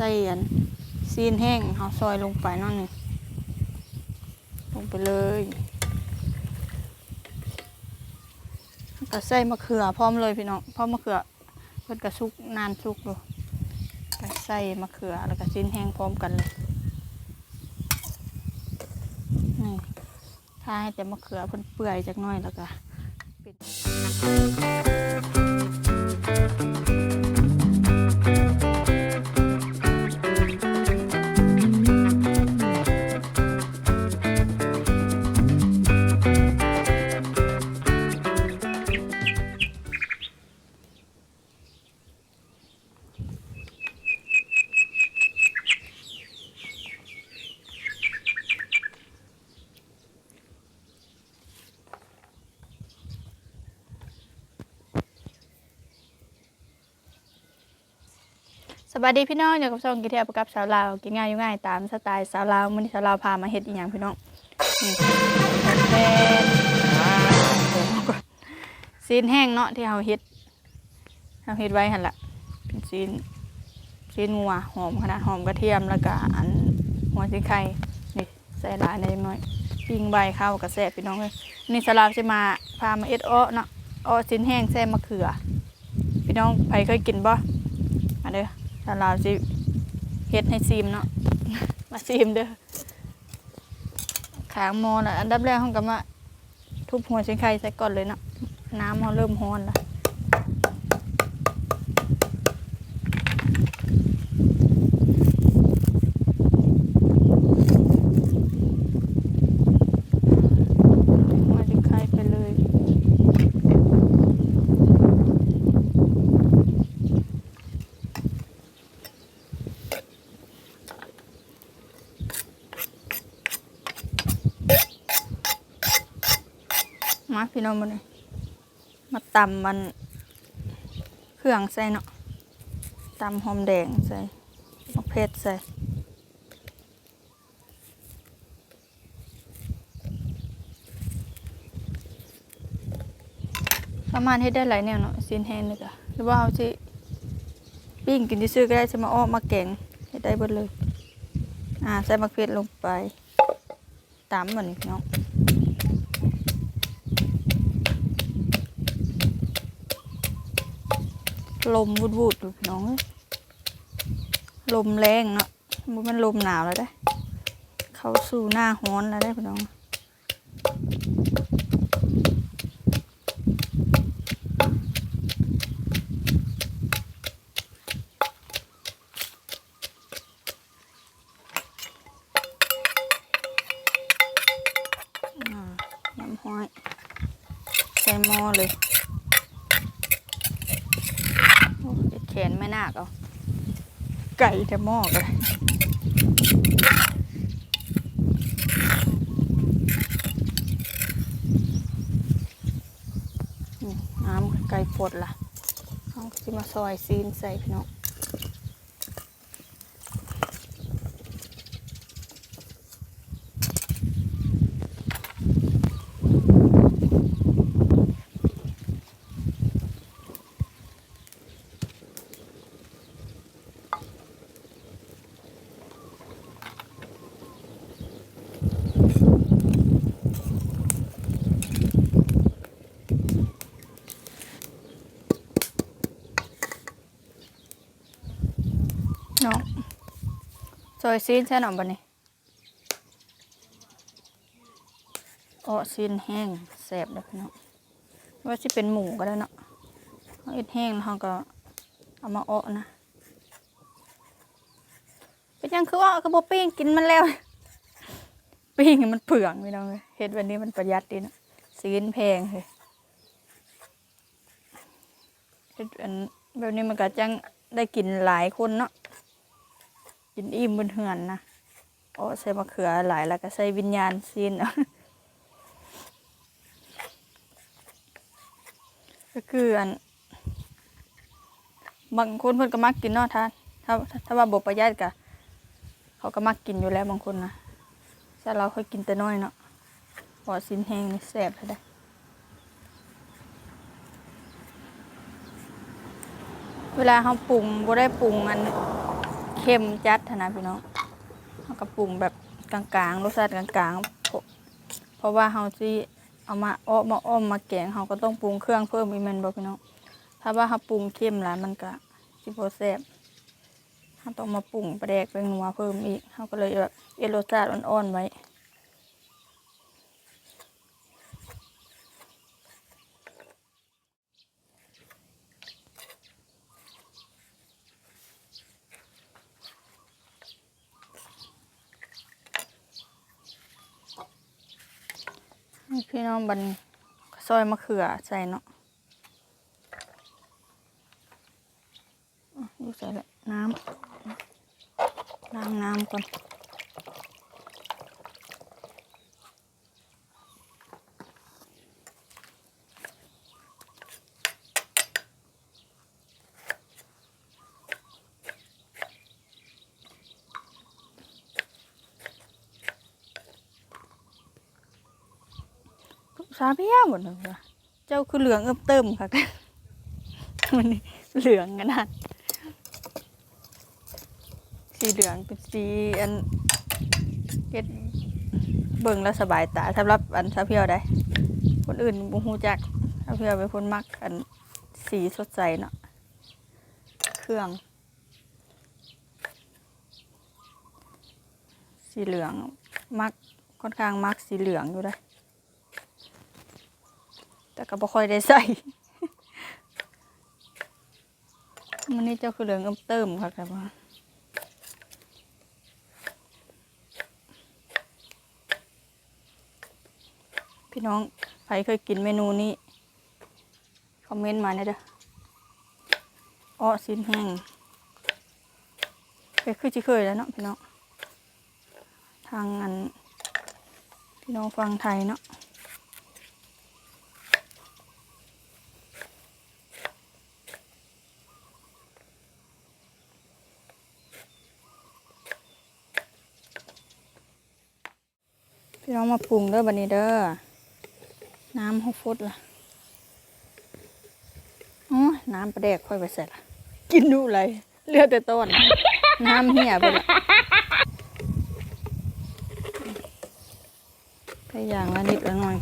ส่อันซีนแห้งเอาซอยลงไปนั่นนี่ลงไปเลยก็ใส่มะเขือพร้อมเลยพี่น้องพร้อมมะเขือเพิ่นกระซุกนานซุกเลยก็ใส่มะเขือแล้วก็ซีนแห้งพร้อมกันเลยนี่ถ้าให้แต่มะเขือเพิ่นเปื่อยจักหน่อยแล้วก็ปิด วัสดีพี่น้องอยู่กับช่องกิเทียประกับสาวลาวกินง่ายอยู่ง่ายตามสไตล์สาวลาวมื้อนี้สาวลาวพามาเฮ็ดอีหยังพี่น้องนี่แม่นซีนแห้งเนาะที่เฮาเฮ็ดเฮาเฮ็ดไว้หั่นล่ะเป็นซีนซีนงัวหอมขนาดหอมกระเทียมแล้วก็อันหัวซีไข่นี่ใส่หลายหน่อยหน่อยปิ้งใบข้าวกับแซ่บพี่น้องเอ้ยนี่สาวลาวสิมาพามาเอ็ดอ้อเนาะอ้อซีนแห้งแซ่บมะเขือ พี่น้องไผเคยกินบ่มาเด้อ ถ้าเราสิเฮ็ดให้ซีมเนาะ มาซีมเด้อขางมอน่ะอันดับแรกห้องก็มาทุบหัวชิงไข่ใส่ก่อนเลยเนาะน้ำเขาเริ่มร้อนแล้วหัวชิงไข่ไปเลย มา พี่น้องมาเลยมาตำมัน เครื่องใส่เนาะตำหอมแดงใส่มะเขือใส่ประมาณเฮ็ดได้หลายแนวเนาะซีนแห้งนี่ก็หรือว่าเอาสิปิ้งกินที่ซื้อก็ได้จะมาอ้อมาแกงเฮ็ดได้เบิดเลย อ่า ใส่มะเขือลงไปตำเหมือนเนาะ ลมวูดวูดอยู่พี่น้องเอ้ยลมแรงเนาะมันลมหนาวแล้วได้ เข้าสู่หน้าฮ้อนแล้วได้พี่น้องน้ำห้อยใส่หม้อเลย โอ้ยแข นไม่น่าเอาไก่จะหม้อกันนี่น้ำไก่ปวดละเอาสิมาซอยซีนใส่พี่น้อง ซอยซีนใช่หนอมบันนี้โอ้ซีนแห้งแสบเลยพี่น้องว่าสิเป็นหมูก็ได้เนาะเอาอ็ดแห้งแล้วเราก็เอามาอ้อนะเป็นยังคือว่าคือบ่ปิ้งกินมันแล้ว ปิ้งมันเปลืองพี่น้องเลยเฮ็ดวันนี้มันประหยัดดีนะซีนแพงเลยเฮ็ดอันแบบนี้มันก็จังได้กินหลายคนเนาะ กินอิ่มบนเหือนนะโอ้ใส่มะเขือหลายแล้วก็ใส่วิญญาณซีนเอาก็คืออันบางคนเพิ่นก็มักกินเนาะท่านถ้าถ้าว่าบ่ประหยัดก็เขาก็มักกินอยู่แล้วบางคนนะแต่เราเคยกินแต่น้อยเนาะพอสินแห้งนี่แซ่บเลยได้เวลาเขาปรุงบ่ได้ปรุงอัน เข้มจัดนะพี่น้องเราก็ปรุงแบบกลางๆรสชาติกลางๆ เพราะว่าเฮาที่เอามาอ้อมาอ้อมมาแกงเฮาก็ต้องปรุงเครื่องเพิ่มอีกม่นบ่พี่น้องถ้าว่าเฮาปรุงเข้มแล้วมันก็สิบ่แซ่บเฮาต้องมาปรุงประแดกเป็นนัวเพิ่มอีกเฮาก็เลยแบบเอารสชาติอ่อนๆไว้ พี่น้องบันซอยมะเขือใส่เนาะอยู่ใส่ละน้ำล้างน้ำก่อน ซาเบียหมดเลยเจ้าคือเหลืองเอิ่มเติมค่ะมันเหลืองกันนะสีเหลืองเป็นสีอันเก็ดเบิ่งแล้วสบายตาสำหรับอันซาเพียวได้ คนอื่นบูฮูจักซาเพียวเป็นคนมักอันสีสดใสเนาะเครื่อง สีเหลืองมักค่อนข้างมักสีเหลืองอยู่ได้ แต่ก็บ่ค่อยได้ใส่มันนี่เจ้าคือเหลืองเอิ่มเติมค่ะครับว่าพี่น้องใครเคยกินเมนูนี้ คอมเมนต์มาหน่อยเด้ออ้อสินแห้งเคยคือจิเคยแล้วเนาะพี่น้อง ทางอัน พี่น้องฟังไทยเนาะ พี่น้องมาปรุงเด้อบันนี้เด้อ น้ำหกฟุตละอ๋อน้ำประแดกค่อยไปเสร็จละกินดูเลยเหลือแต่ต้น น้ำเหี่ยไปละไปอย่างละนิดละหน่อย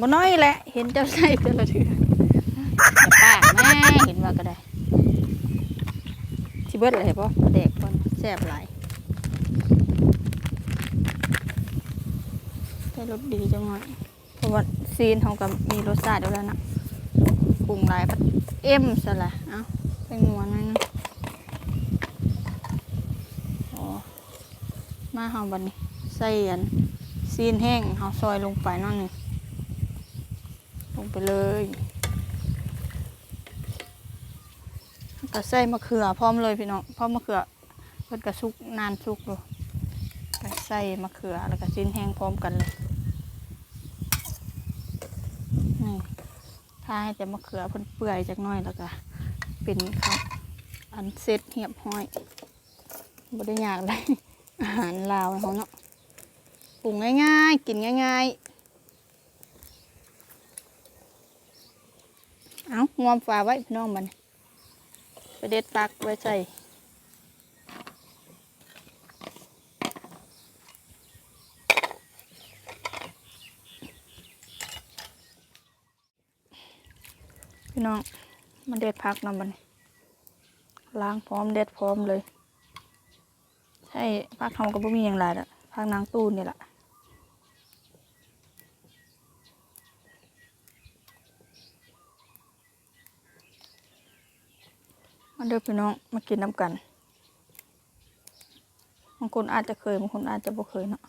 บ่น้อยแหละ เห็นเจ้าใส่เพื่อละเถืออย่าป้าแม่เห็นว่าก็ได้ที่เบิดเลยป่ะประแดกก่อนแซ่บหลาย ได้ รสดีจังหน่อยเพราะว่าซีนเขาก็มีรสชาติอยู่แล้วนะปรุงหลายพัดเอ็มซะละเอ้าเป็นนัวนั่นอ๋อมาเฮาบัดนี้ใส่อันซีนแห้งเฮาซอยลงไปนั่นนี่ลงไปเลยก็ใส่มะเขือพร้อมเลยพี่น้องพร้อมมะเขือเพิ่นก็สุกนานสุกอยู่ก็ใส่มะเขือแล้วก็ชิ้นแห้งพร้อมกันเลย นี่ ถ้าให้แต่มะเขือเพิ่นเปื่อยจักหน้อยแล้วก็เป็นครับ อันเซ็ตเหียบห้อยบ่ได้ยากเลยอาหารลาวเขาเนาะปรุงง่ายๆ กินง่ายๆ เอางอมฝาไว้พี่น้องมันไปเด็ดปักไว้ใส่ พี่น้องมาเด็ดพักนำบันล้างพร้อมเด็ดพร้อมเลยใช่พักทำก็บ่มีอย่างไรละพักนางตู้นี่แหละมาเด้อพี่น้องมากินน้ำกันบางคนอาจจะเคยบางคนอาจจะบ่เคยเนาะ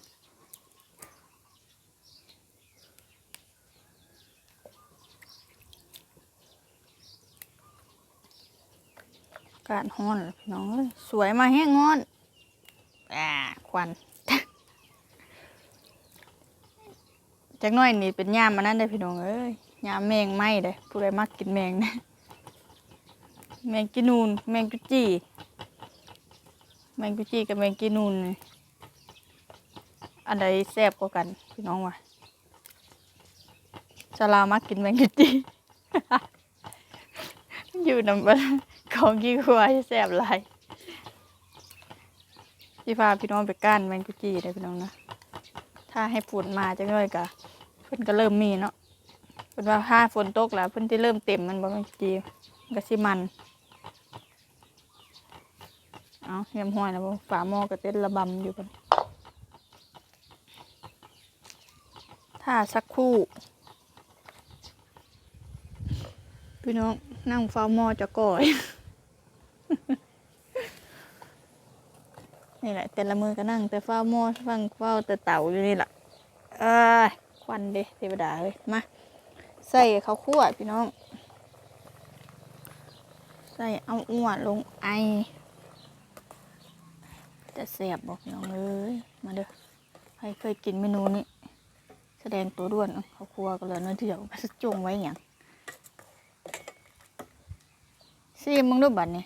าศร้อนพี่น้องเอ้ยสวยมาแห้งงอนอ่าควันจักน้อยนี่เป็นยามมันนั่นได้พี่น้องเอ้ยยามแมงไหมเด้ผู้ใดมักกินแมงนะแมงกินูนแมงกุจีแมงกุจีกับแมงกินูนอันใดแซ่บกว่ากันพี่น้องวะชาลามักกินแมงกุจีอยู่นำ ของกี่ควายแซ่บหลายพี่พาพี่น้องไปก้านแมงกุจีได้พี่น้องนะ ถ้าให้ฝนมาจังเลยกะเพิ่นก็เริ่มมีเนาะเพิ่นว่าถ้าฝนตกแล้วเพิ่นที่เริ่มเต็มมันบ่แมงกุจีมันก็สิมัน เอาเยี่ยมห้อยแล้วบ่ฝาหม้อก็เต้นระบำอยู่เพิ่นถ้าสักคู่ พี่น้องนั่งฝ้าหม้อจะก่อย นี่แหละ แต่ละมือก็นั่ง แต่เฝ้าหม้อฟังเฝ้าแต่เต่าอยู่นี่แหละเอ้ยควันเด้เทวดาเฮ้ยมาใส่ข้าวคั่วพี่น้อง ใส่เอาอ้วนลงไอจะเสียบบอกน้องเอ้ยมาเด้อใครเคยกินเมนูนี้แสดงตัวด้วนเข้าวคั่วกันเลยนื้อเดียวมาสจงไว้อย่างซีมึงดูบัดนี่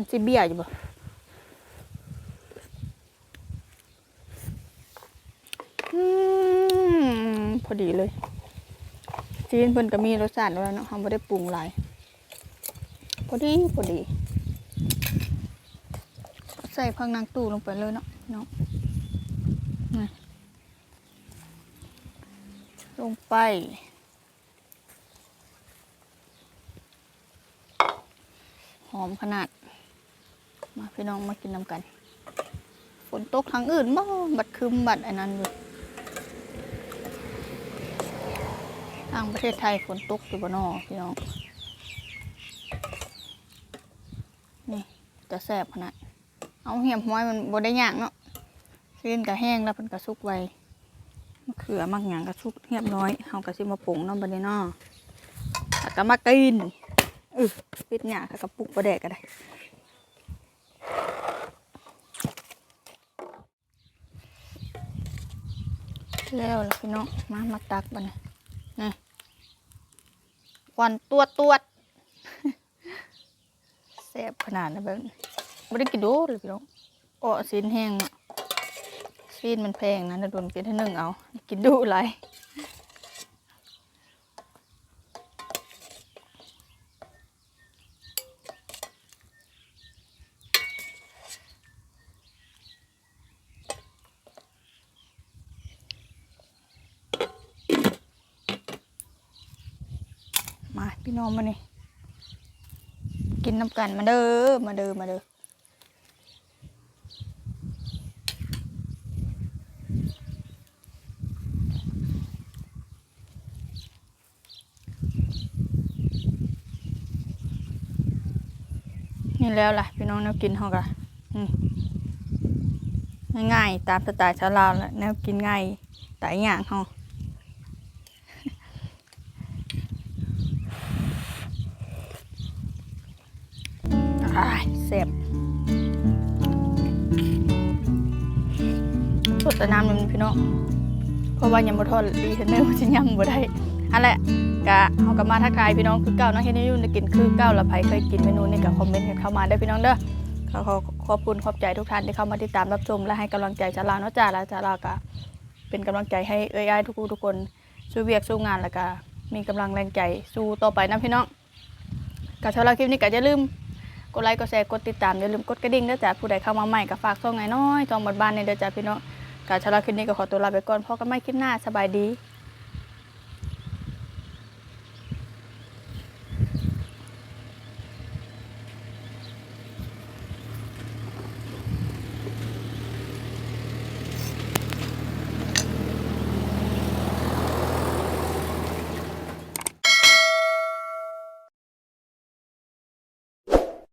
มันสิเบี้ยอยู่บ่พอดีเลย จีนเพิ่นก็มีรสชาติแล้วเนาะเขาไม่ได้ปรุงหลายพอดีพอดี ใส่พังนางตู้ลงไปเลยเนาะเนาะลงไป หอมขนาด มาพี่น้องมากินน้ำกัน ฝนตกทางอื่นบ่บัดคืมบัดอันนั้นอยู่ทางประเทศไทยฝนตกอยู่บ่นอพี่น้อง นี่จะแสบขนาด เอาเหี่ยมห้อยมันบได้ย่างเนาะเส้นกะแห้งแล้วมันกระสุกไวมะเขือมักหยางกระสุกเรียบร้อยเอากระซิมาปรุงเน้ำบันนี้เนาะแล้วก็มากินเออปิดหยากับกระปุกประแดกก็ได้ แล้วล่ะพี่น้องมามาตักบันนี้นี่ควันตัวตวดแซ่บขนาดนะแบบไม่ได้กินโดดเลยพี่น้องอ้อซีนแห้งซีนมันแพงนะนะโดนกินเท่หนึ่งเอา กินดูไรมา พี่น้องมานี่กินน้ำกันมาเด้อมาเด้อมาเด้อนี่แล้วล่ะพี่น้องแนวกินเขากะง่ายๆตามสไตล์ชาวลาวแหละแนวกินง่ายแต่ออย่างเขา สบสดแต่น้ำมันพี่น้องเพราะว่ายังบ่ทอดดีเทนเนอร์ชิยังบ่ได้อันแหละกะเฮาก็มาทักทายพี่น้องคือเก่าเนาะเฮ็ดให้ยู่ได้กินคือเก่าละไผเคยกินเมนูนี้ก็คอมเมนต์กันเข้ามาได้พี่น้องเด้อขอขอขอบคุณขอบใจทุกท่านที่เข้ามาติดตามรับชมและให้กำลังใจจาราเนาะจ้าและจาราก็เป็นกำลังใจให้เอ้ยอ้ายทุกผู้ทุกคนสู้เวียกสู้งานแล้วก็มีกำลังแรงใจสู้ต่อไปนะพี่น้องก็สำหรับคลิปนี้ก็อย่าลืม ดไลค์กดแชร์กดติดตามอย่าลืมกดกระดิ่งเด้อจ้าผู้ใดเข้ามาใหม่ก็ฝากช่องไงน้อยช่องบดบ้านในเด้อจ้าพี่น้องการชาลาคลิปนี้ก็ขอตัวลาไปก่อนพอกันไม่คลิปหน้าสบายดี